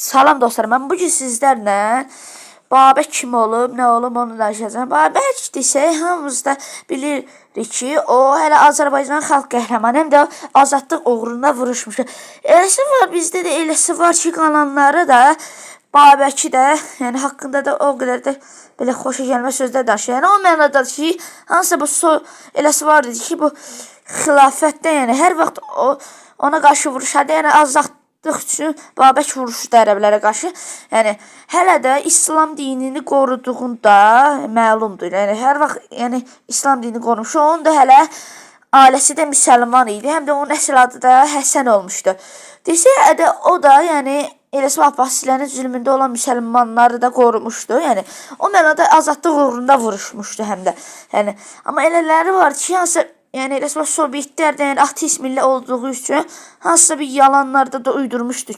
Salam dostlar, mən bu gün sizlərlə Babək kim olub, nə olub onu danışacağam. Babək desə hamımız da bilirik ki, o hələ Azərbaycan xalq qəhrəmanı, həm də azadlıq uğrunda vuruşmuş. Eləsi var, bizdə də eləsi var ki, qalanları da Babəki də, yəni haqqında da o qədər də belə xoşa gəlmə sözlər danışır. Yəni o mənada ki, hansısa bu so eləsi var idi ki, bu xilafətdə, yəni hər vaxt o ona qarşı vuruşardı. Yəni azadlıq üçün Babək vuruşdu ərəblərə qarşı. Yəni hələ də İslam dinini qoruduğunda məlumdur. Yəni hər vaxt yəni İslam dinini qorumuş. Onun da hələ ailəsi də müsəlman idi. Həm də onun əsl adı da Həsən olmuşdu. Desə də o da yəni Eləsi Abbasilərin zülmündə olan müsəlmanları da qorumuşdu. Yəni o mənada azadlıq uğrunda vuruşmuşdu həm də. Yəni amma elələri var ki, hansı də yəni ateist millə olduğu üçün hansısa bir yalanlarda da uydurmuşdu